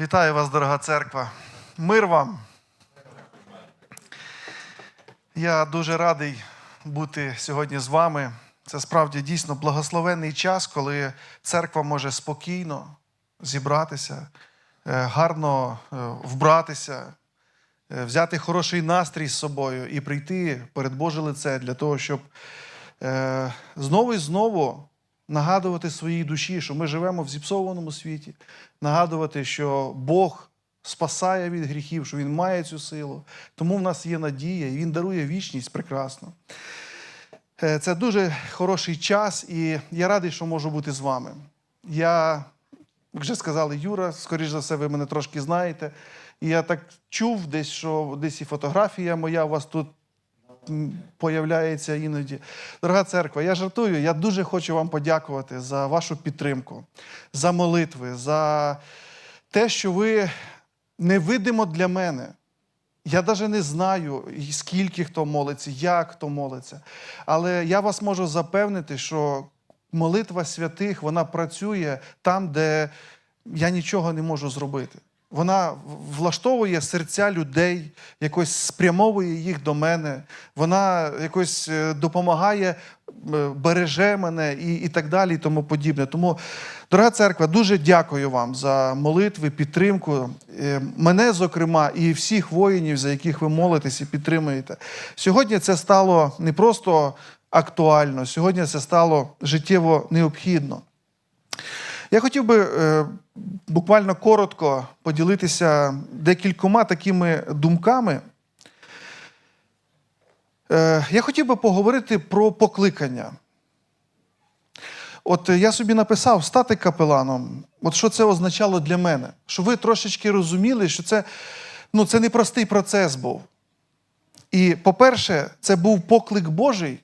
Вітаю вас, дорога церква. Мир вам. Я дуже радий бути сьогодні з вами. Це справді дійсно благословенний час, коли церква може спокійно зібратися, е, гарно е, вбратися, е, взяти хороший настрій з собою і прийти перед Боже лице для того, щоб знову і знову нагадувати своїй душі, що ми живемо в зіпсованому світі, нагадувати, що Бог спасає від гріхів, що Він має цю силу. Тому в нас є надія, і Він дарує вічність прекрасно. Е, Це дуже хороший час, і я радий, що можу бути з вами. Я, вже сказали, Юра, скоріш за все, ви мене трошки знаєте. І я так чув десь, що десь і фотографія моя у вас тут появляється іноді. Дорога церква, я жартую, я дуже хочу вам подякувати за вашу підтримку, за молитви, за те, що ви невидимо для мене. Я навіть не знаю, скільки хто молиться, як хто молиться. Але я вас можу запевнити, що молитва святих вона працює там, де я нічого не можу зробити. Вона влаштовує серця людей, якось спрямовує їх до мене. Вона якось е, допомагає, е, береже мене і, і так далі, і тому подібне. Тому, дорога церква, дуже дякую вам за молитви, підтримку. Е, Мене, зокрема, і всіх воїнів, за яких ви молитесь і підтримуєте. Сьогодні це стало не просто актуально, сьогодні це стало життєво необхідно. Я хотів би е, буквально коротко поділитися декількома такими думками. Е, я хотів би поговорити про покликання. От я собі написав стати капеланом. От що це означало для мене? Щоб ви трошечки розуміли, що це, ну, це непростий процес був. І, по-перше, це був поклик Божий.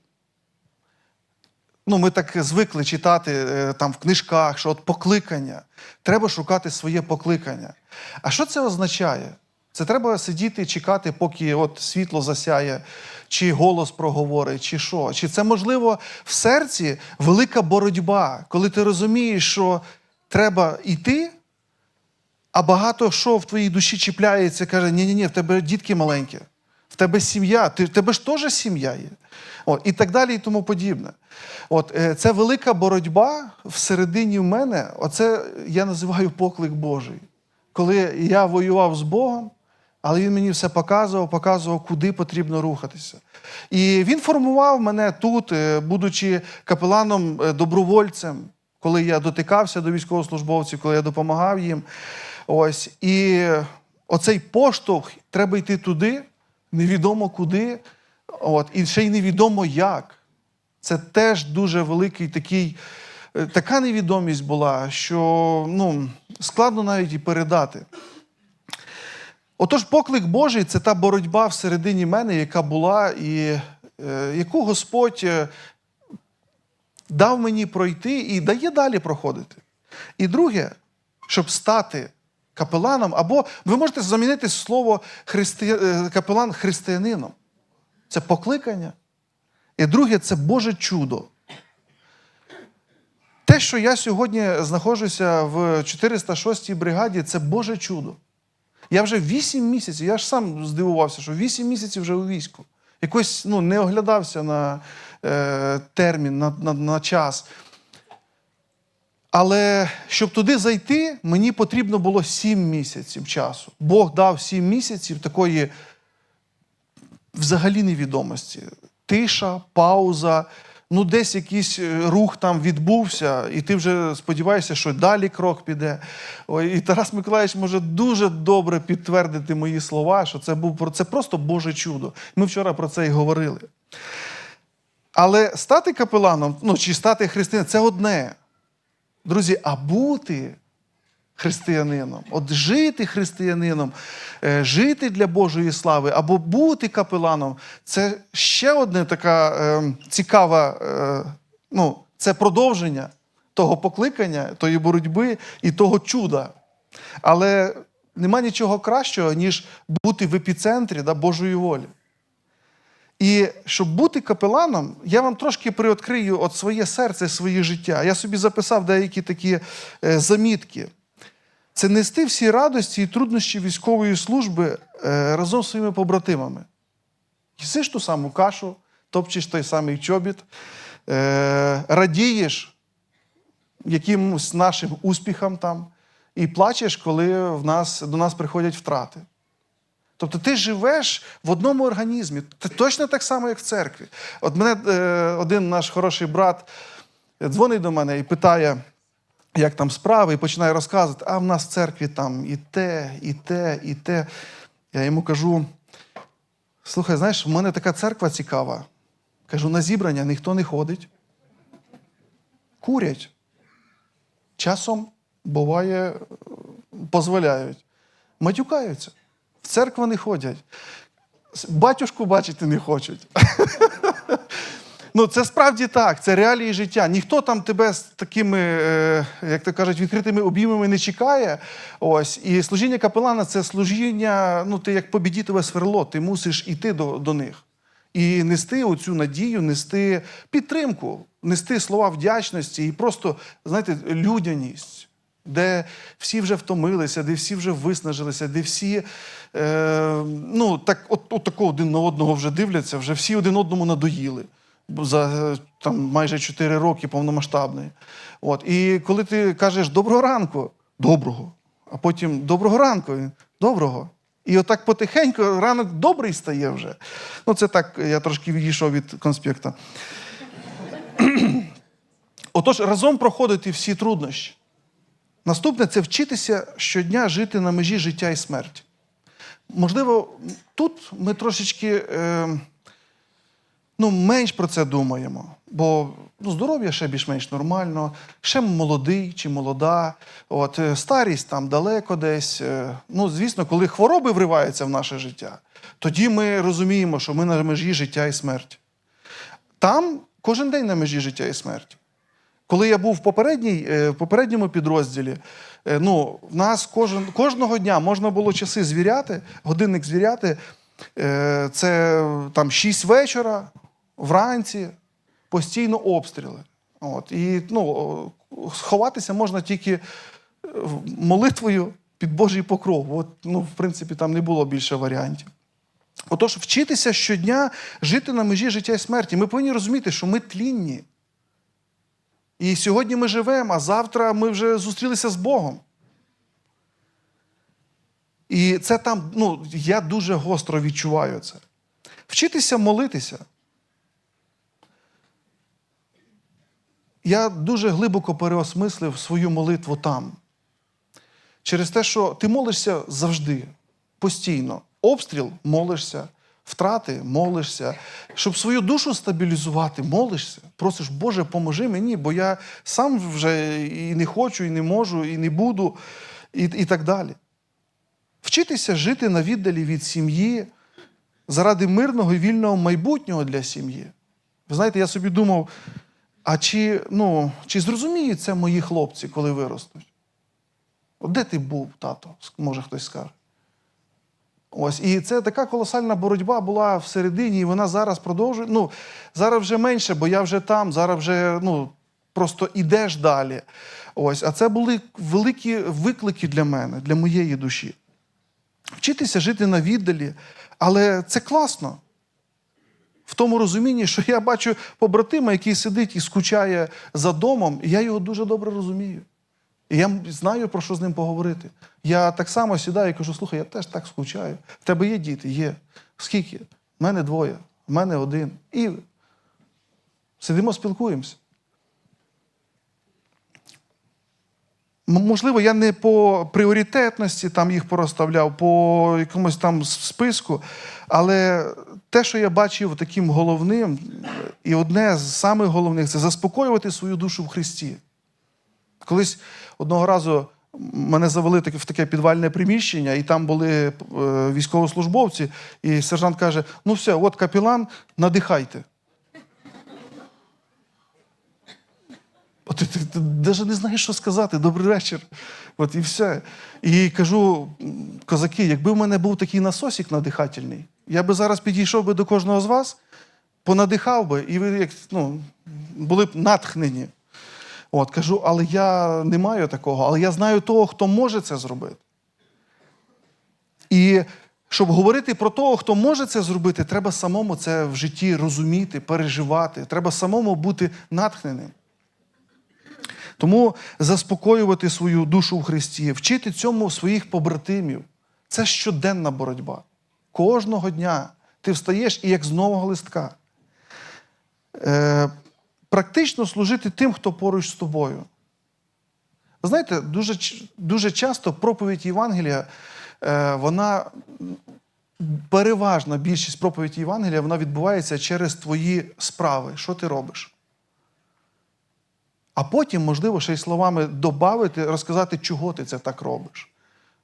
Ну, ми так звикли читати е, там в книжках, що от покликання. Треба шукати своє покликання. А що це означає? Це треба сидіти і чекати, поки от світло засяє, чи голос проговорить, чи що. Чи це можливо в серці велика боротьба, коли ти розумієш, що треба йти, а багато що в твоїй душі чіпляється, каже: ні-ні, ні в тебе дітки маленькі, в тебе сім'я, в тебе ж теж сім'я є. От, і так далі, і тому подібне. От, е, це велика боротьба всередині в мене, оце я називаю поклик Божий. Коли я воював з Богом, але він мені все показував, показував, куди потрібно рухатися. І він формував мене тут, е, будучи капеланом е, добровольцем, коли я дотикався до військовослужбовців, коли я допомагав їм. Ось. І оцей поштовх треба йти туди, невідомо куди, от, і ще й невідомо як. Це теж дуже великий такий, е, така невідомість була, що ну, складно навіть і передати. Отож, поклик Божий це та боротьба всередині мене, яка була, і е, яку Господь е, дав мені пройти і дає далі проходити. І друге, щоб стати капеланом, або ви можете замінити слово христи... е, капелан християнином. Це покликання. І друге, це Боже чудо. Те, що я сьогодні знаходжуся в 406-й бригаді, це Боже чудо. Я вже 8 місяців, я ж сам здивувався, що 8 місяців вже у війську. Якось ну, не оглядався на е, термін, на, на, на час. Але щоб туди зайти, мені потрібно було 7 місяців часу. Бог дав 7 місяців такої взагалі невідомості. Тиша, пауза, ну десь якийсь е, рух там відбувся, і ти вже сподіваєшся, що далі крок піде. Ой, і Тарас Миколаївич може дуже добре підтвердити мої слова, що це був це просто Боже чудо. Ми вчора про це і говорили. Але стати капеланом, ну чи стати християнином, це одне. Друзі, а бути християнином, от жити християнином, е, жити для Божої слави або бути капеланом це ще одна така е, цікава, е, ну, це продовження того покликання, тої боротьби і того чуда. Але нема нічого кращого, ніж бути в епіцентрі да, Божої волі. І щоб бути капеланом, я вам трошки приоткрию от своє серце, своє життя. Я собі записав деякі такі е, замітки. це нести всі радості і труднощі військової служби е, разом з своїми побратимами. Їсиш ту саму кашу, топчеш той самий чобіт, е, радієш якимось нашим успіхам там, і плачеш, коли в нас, до нас приходять втрати. Тобто ти живеш в одному організмі. Ти точно так само, як в церкві. От мене е, один наш хороший брат дзвонить до мене і питає, як там справи, і починає розказувати, а в нас в церкві там і те, і те, і те. Я йому кажу: слухай, знаєш, в мене така церква цікава. Кажу, на зібрання ніхто не ходить. Курять. Часом буває, е, дозволяють. Матюкаються. В церкву не ходять. Батюшку бачити не хочуть. Ну, це справді так, це реалії життя. Ніхто там тебе з такими, е, як то кажуть, відкритими обіймами не чекає. Ось. І служіння капелана це служіння, ну, ти як побідітове сверло, ти мусиш іти до, до них. І нести оцю надію, нести підтримку, нести слова вдячності і просто, знаєте, людяність, де всі вже втомилися, де всі вже виснажилися, де всі е, ну, так, от, от такого один на одного вже дивляться, вже всі один одному надоїли. За е, там, майже 4 роки повномасштабної. От. І коли ти кажеш доброго ранку, доброго, а потім доброго ранку, доброго. І отак потихеньку ранок добрий стає вже. Ну, це так, я трошки відійшов від конспекту. Отож, разом проходити всі труднощі. Наступне це вчитися щодня жити на межі життя і смерті. Можливо, тут ми трошечки е, ну, менш про це думаємо, бо ну, здоров'я ще більш-менш нормально, ще молодий чи молода, от, е, старість там далеко десь. Е, ну, звісно, коли хвороби вриваються в наше життя, тоді ми розуміємо, що ми на межі життя і смерті. Там кожен день на межі життя і смерті. Коли я був в, попередній, е, в попередньому підрозділі, е, ну, в нас кожен, кожного дня можна було часи звіряти, годинник звіряти. Е, Це там 6 вечора, вранці, постійно обстріли. От. І ну, сховатися можна тільки молитвою під Божий покров. От, ну, в принципі, там не було більше варіантів. Отож, вчитися щодня жити на межі життя і смерті. Ми повинні розуміти, що ми тлінні. І сьогодні ми живемо, а завтра ми вже зустрілися з Богом. І це там, ну, я дуже гостро відчуваю це. Вчитися молитися. Я дуже глибоко переосмислив свою молитву там. Через те, що ти молишся завжди, постійно. Обстріл молишся, втрати молишся. Щоб свою душу стабілізувати, молишся. Просиш, Боже, поможи мені, бо я сам вже і не хочу, і не можу, і не буду, і, і так далі. Вчитися жити на віддалі від сім'ї заради мирного і вільного майбутнього для сім'ї. Ви знаєте, я собі думав, а чи, ну, чи зрозуміють це мої хлопці, коли виростуть? От де ти був, тато? Може хтось скаже. Ось, і це така колосальна боротьба була всередині, і вона зараз продовжує. Ну, зараз вже менше, бо я вже там, зараз вже ну, просто ідеш далі. Ось, а це були великі виклики для мене, для моєї душі. Вчитися жити на віддалі, але це класно. В тому розумінні, що я бачу побратима, який сидить і скучає за домом, і я його дуже добре розумію. І я знаю, про що з ним поговорити. Я так само сідаю і кажу: слухай, я теж так скучаю. В тебе є діти? Є. Скільки? В мене двоє, в мене один. І сидимо, спілкуємося. Можливо, я не по пріоритетності там їх порозставляв, по якомусь там списку, але те, що я бачив таким головним, і одне з самих головних це заспокоювати свою душу в Христі. Колись одного разу мене завели в таке підвальне приміщення, і там були е, військовослужбовці, і сержант каже: ну все, от капелан, надихайте. От ти, ти, ти навіть не знаєш, що сказати. Добрий вечір. От і все. І кажу, козаки, якби в мене був такий насосик надихательний, я би зараз підійшов би до кожного з вас, понадихав би, і ви як, ну, були б натхнені. От, кажу, але я не маю такого, але я знаю того, хто може це зробити. І щоб говорити про того, хто може це зробити, треба самому це в житті розуміти, переживати. Треба самому бути натхненим. Тому заспокоювати свою душу в Христі, вчити цьому своїх побратимів. Це щоденна боротьба. Кожного дня ти встаєш і як з нового листка. Е, практично служити тим, хто поруч з тобою. Знаєте, дуже, дуже часто проповідь Євангелія, е, вона переважна більшість проповіді Євангелія, вона відбувається через твої справи. Що ти робиш? А потім, можливо, ще й словами додати, розказати, чого ти це так робиш.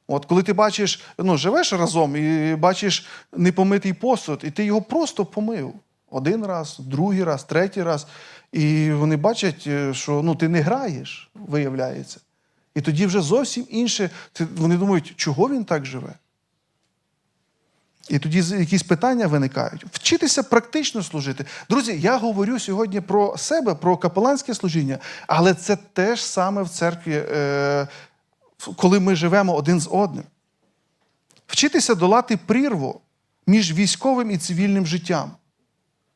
От коли ти бачиш, ну, живеш разом і бачиш непомитий посуд, і ти його просто помив. Один раз, другий раз, третій раз. І вони бачать, е, що ну, ти не граєш, виявляється. І тоді вже зовсім інше. Вони думають, чого він так живе? І тоді якісь питання виникають. Вчитися практично служити. Друзі, я говорю сьогодні про себе, про капеланське служіння, але це теж саме в церкві, е, коли ми живемо один з одним. Вчитися долати прірву між військовим і цивільним життям.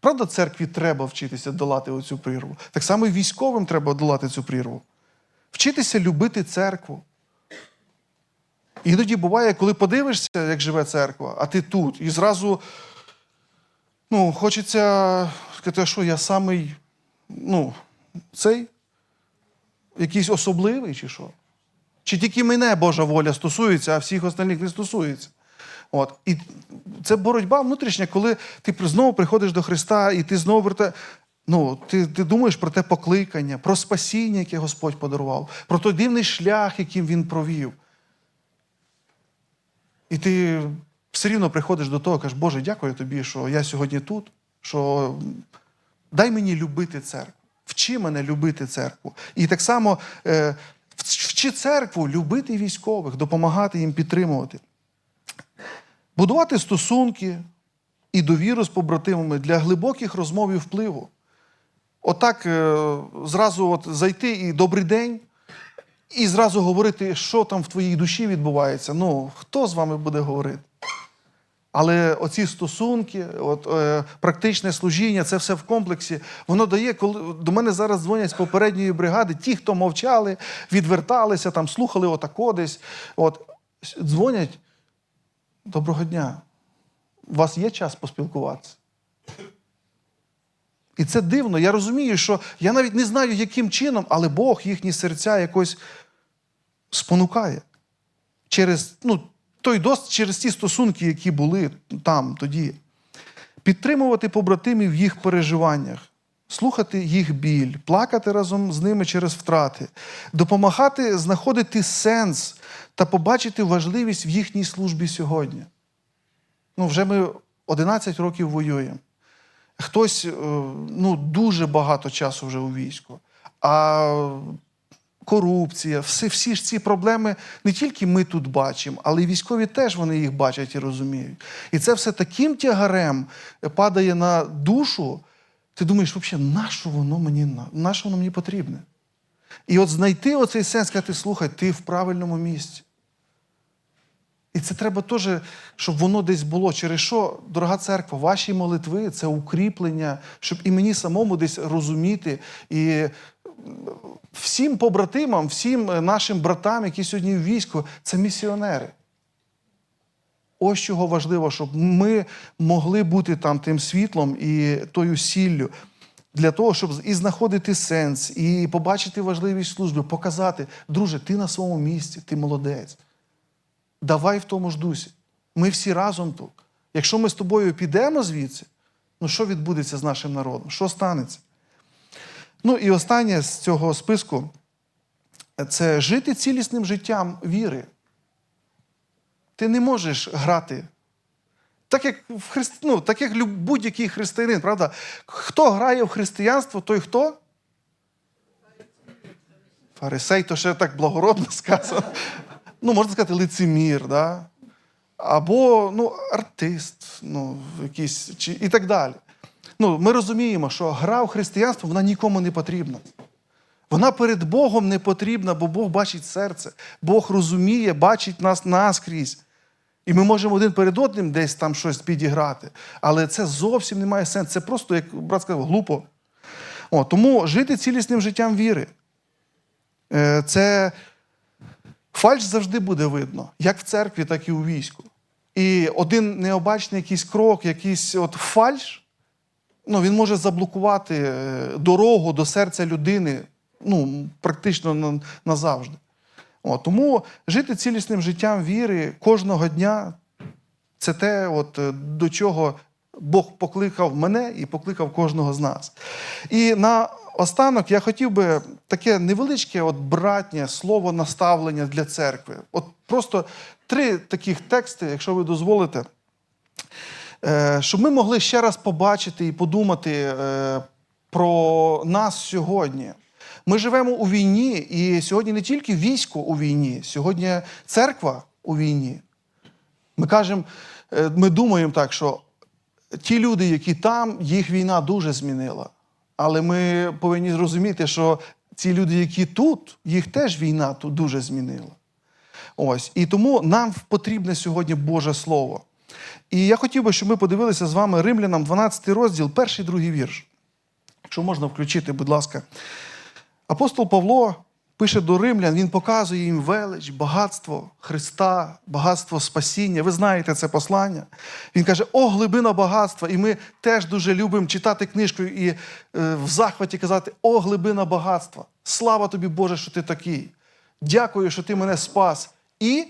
Правда, церкві треба вчитися долати оцю прірву. Так само і військовим треба долати цю прірву. Вчитися любити церкву. Іноді буває, коли подивишся, як живе церква, а ти тут, і зразу ну, хочеться сказати, «А що я самий, ну, цей, якийсь особливий чи що? Чи тільки мене Божа воля стосується, а всіх остальних не стосується. От. І це боротьба внутрішня, коли ти знову приходиш до Христа, і ти знову про те, ну, ти, ти думаєш про те покликання, про спасіння, яке Господь подарував, про той дивний шлях, яким Він провів. І ти все рівно приходиш до того, кажеш, Боже, дякую тобі, що я сьогодні тут, що дай мені любити церкву. Вчи мене любити церкву. І так само е, вчи церкву любити військових, допомагати їм підтримувати. Будувати стосунки і довіру з побратимами для глибоких розмов і впливу. Отак е, зразу от зайти і добрий день, і зразу говорити, що там в твоїй душі відбувається. Ну, хто з вами буде говорити? Але оці стосунки, от, е, практичне служіння, це все в комплексі. Воно дає, коли до мене зараз дзвонять з попередньої бригади, ті, хто мовчали, відверталися, там, слухали отако десь. От, дзвонять. Доброго дня. У вас є час поспілкуватися? І це дивно. Я розумію, що я навіть не знаю, яким чином, але Бог їхні серця якось спонукає через ну, той досвід, через ті стосунки, які були там тоді. Підтримувати побратимів в їх переживаннях, слухати їх біль, плакати разом з ними через втрати, допомагати знаходити сенс та побачити важливість в їхній службі сьогодні. Ну, вже ми 11 років воюємо. Хтось е, ну, дуже багато часу вже у війську. А корупція, всі, всі ж ці проблеми не тільки ми тут бачимо, але й військові теж вони їх бачать і розуміють. І це все таким тягарем падає на душу. Ти думаєш, взагалі, на що воно мені на що воно мені потрібне? І от знайти оцей сенс, сказати, слухай, ти в правильному місці. І це треба теж, щоб воно десь було. Через що, дорога церква, ваші молитви це укріплення, щоб і мені самому десь розуміти. І всім побратимам, всім е, нашим братам, які сьогодні в війську, це місіонери. Ось чого важливо, щоб ми могли бути там тим світлом і тою сіллю. Для того, щоб і знаходити сенс, і побачити важливість служби, показати, друже, ти на своєму місці, ти молодець. Давай в тому ж дусі. Ми всі разом тут. Якщо ми з тобою підемо звідси, ну що відбудеться з нашим народом? Що станеться? Ну і останнє з цього списку це жити цілісним життям віри. Ти не можеш грати. Так як, в христ... ну, так як будь-який християнин, правда? Хто грає в християнство, той хто? Фарисей, то ще так благородно сказано. Ну, можна сказати, лицемір, да? або ну, артист, ну, якийсь, чи, і так далі. Ну, ми розуміємо, що гра в християнство вона нікому не потрібна. Вона перед Богом не потрібна, бо Бог бачить серце. Бог розуміє, бачить нас наскрізь. І ми можемо один перед одним десь там щось підіграти. Але це зовсім не має сенсу. Це просто, як брат сказав, глупо. О, тому жити цілісним життям віри. Е, Це фальш завжди буде видно, як в церкві, так і у війську. І один необачний якийсь крок, якийсь от фальш, ну, він може заблокувати е, дорогу до серця людини ну, практично назавжди. О, тому жити цілісним життям віри кожного дня це те, от, е, до чого Бог покликав мене і покликав кожного з нас. І на останок я хотів би таке невеличке от братнє слово наставлення для церкви. От просто три таких тексти, якщо ви дозволите, е, щоб ми могли ще раз побачити і подумати е, про нас сьогодні. Ми живемо у війні, і сьогодні не тільки військо у війні, сьогодні церква у війні. Ми кажемо, е, ми думаємо так, що ті люди, які там, їх війна дуже змінила. Але ми повинні зрозуміти, що ці люди, які тут, їх теж війна тут дуже змінила. Ось. І тому нам потрібне сьогодні Боже Слово. І я хотів би, щоб ми подивилися з вами Римлянам 12 розділ, перший другий вірш. Якщо можна включити, будь ласка. Апостол Павло пише до римлян, він показує їм велич, багатство Христа, багатство спасіння. Ви знаєте це послання. Він каже: О, глибина багатства! І ми теж дуже любимо читати книжку і е, в захваті казати: О, глибина багатства! Слава тобі, Боже, що ти такий! Дякую, що ти мене спас. І.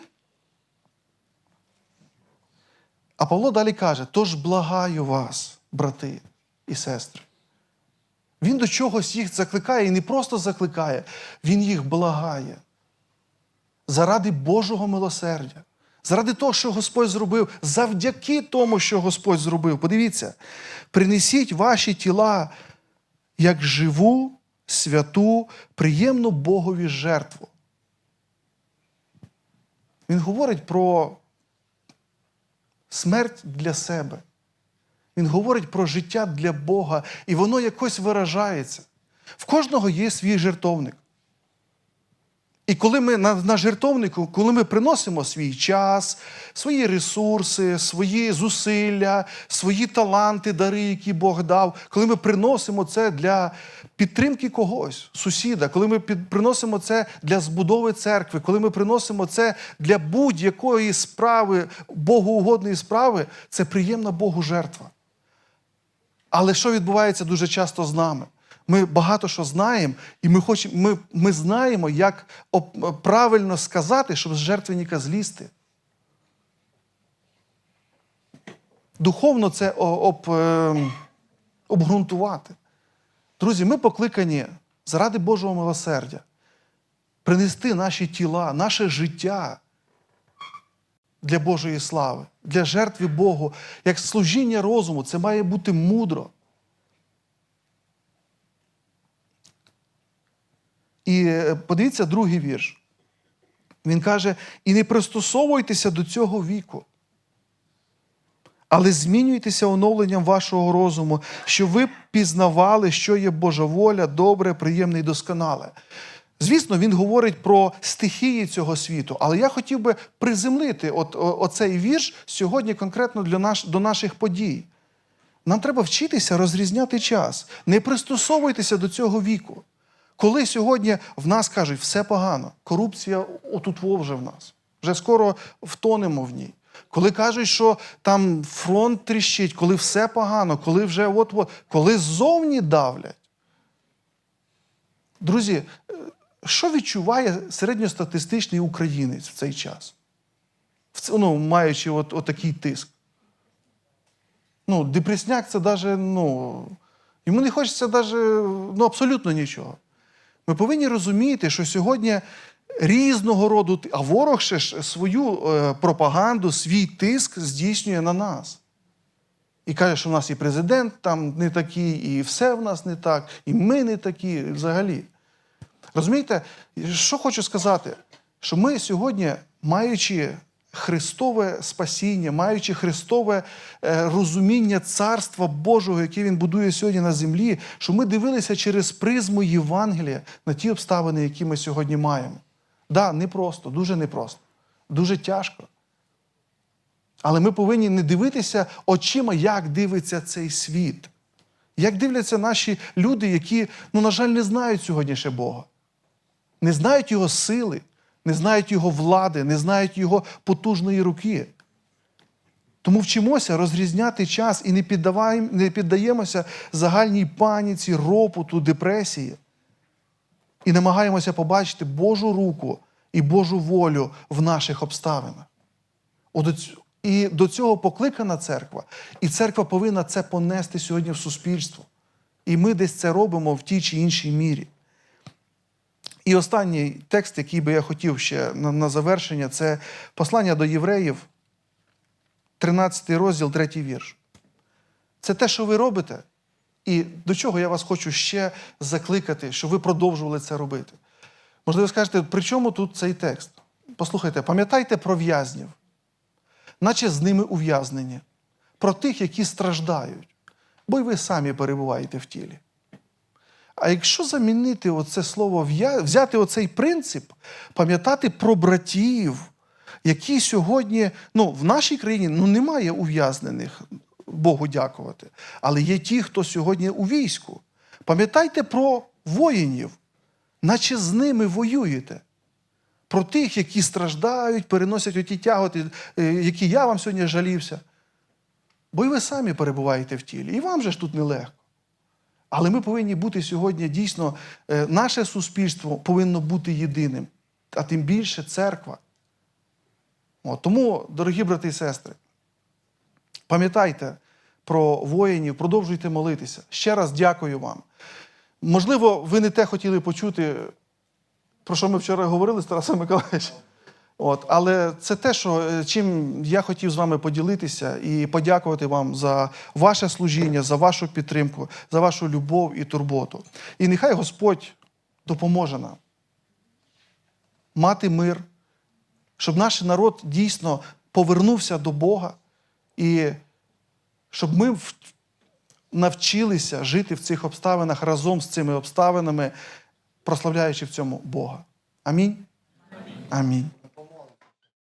А Павло далі каже: тож благаю вас, брати і сестри. Він до чогось їх закликає і не просто закликає, він їх благає. Заради Божого милосердя, заради того, що Господь зробив, завдяки тому, що Господь зробив. Подивіться, принесіть ваші тіла як живу, святу, приємну Богові жертву. Він говорить про смерть для себе. Він говорить про життя для Бога, і воно якось виражається. В кожного є свій жертовник. І коли ми на, на жертовнику, коли ми приносимо свій час, свої ресурси, свої зусилля, свої таланти, дари, які Бог дав, коли ми приносимо це для підтримки когось, сусіда, коли ми під, приносимо це для збудови церкви, коли ми приносимо це для будь-якої справи, богоугодної справи, це приємна Богу жертва. Але що відбувається дуже часто з нами? Ми багато що знаємо, і ми хочемо, ми, ми знаємо, як правильно сказати, щоб з жертвенника злізти. Духовно це об, е, обґрунтувати. Друзі, ми покликані заради Божого милосердя принести наші тіла, наше життя для Божої слави, для жертви Богу, як служіння розуму, це має бути мудро. І е, подивіться другий вірш. Він каже: і не пристосовуйтеся до цього віку, але змінюйтеся оновленням вашого розуму, щоб ви пізнавали, що є Божа воля, добре, приємне і досконале. Звісно, він говорить про стихії цього світу, але я хотів би приземлити от, оцей вірш сьогодні конкретно для наш, до наших подій. Нам треба вчитися розрізняти час. Не пристосовуйтеся до цього віку. Коли сьогодні в нас кажуть, все погано, корупція отут вже в нас, вже скоро втонемо в ній. Коли кажуть, що там фронт тріщить, коли все погано, коли вже от-от, коли ззовні давлять. Друзі, що відчуває середньостатистичний українець в цей час? Ну, маючи от, отакий тиск. Ну, депресняк це навіть, ну, йому не хочеться навіть, ну, абсолютно нічого. Ми повинні розуміти, що сьогодні різного роду, а ворог ще ж свою е, пропаганду, свій тиск здійснює на нас. І каже, що в нас і президент там не такий, і все в нас не так, і ми не такі взагалі. Розумієте, що хочу сказати? Що ми сьогодні, маючи Христове спасіння, маючи Христове е, розуміння Царства Божого, яке Він будує сьогодні на землі, що ми дивилися через призму Євангелія на ті обставини, які ми сьогодні маємо. Да, непросто, дуже непросто, дуже тяжко. Але ми повинні не дивитися очима, як дивиться цей світ. Як дивляться наші люди, які, ну, на жаль, не знають сьогодні ще Бога, не знають Його сили, не знають Його влади, не знають Його потужної руки. Тому вчимося розрізняти час і не, піддаємося загальній паніці, ропоту, депресії. І намагаємося побачити Божу руку і Божу волю в наших обставинах. І до цього покликана церква. І церква повинна це понести сьогодні в суспільство. І ми десь це робимо в тій чи іншій мірі. І останній текст, який би я хотів ще на, на завершення, це послання до євреїв, 13 розділ, 3 вірш. Це те, що ви робите, і до чого я вас хочу ще закликати, щоб ви продовжували це робити. Можливо, скажете, при чому тут цей текст? Послухайте, пам'ятайте про в'язнів, наче з ними ув'язнені, про тих, які страждають, бо й ви самі перебуваєте в тілі. А якщо замінити оце слово взяти оцей принцип, пам'ятати про братів, які сьогодні, ну, в нашій країні ну, немає ув'язнених, Богу дякувати, але є ті, хто сьогодні у війську. Пам'ятайте про воїнів, наче з ними воюєте. Про тих, які страждають, переносять оті тяготи, е, які я вам сьогодні жалівся. Бо і ви самі перебуваєте в тілі, і вам же ж тут нелегко. Але ми повинні бути сьогодні дійсно, е, наше суспільство повинно бути єдиним, а тим більше церква. От, тому, дорогі брати і сестри, пам'ятайте про воїнів, продовжуйте молитися. Ще раз дякую вам. Можливо, ви не те хотіли почути, про що ми вчора говорили з Тарасом Миколаївичем. От, але це те, що, е, чим я хотів з вами поділитися і подякувати вам за ваше служіння, за вашу підтримку, за вашу любов і турботу. І нехай Господь допоможе нам мати мир, щоб наш народ дійсно повернувся до Бога і щоб ми навчилися жити в цих обставинах разом з цими обставинами, прославляючи в цьому Бога. Амінь. Амінь.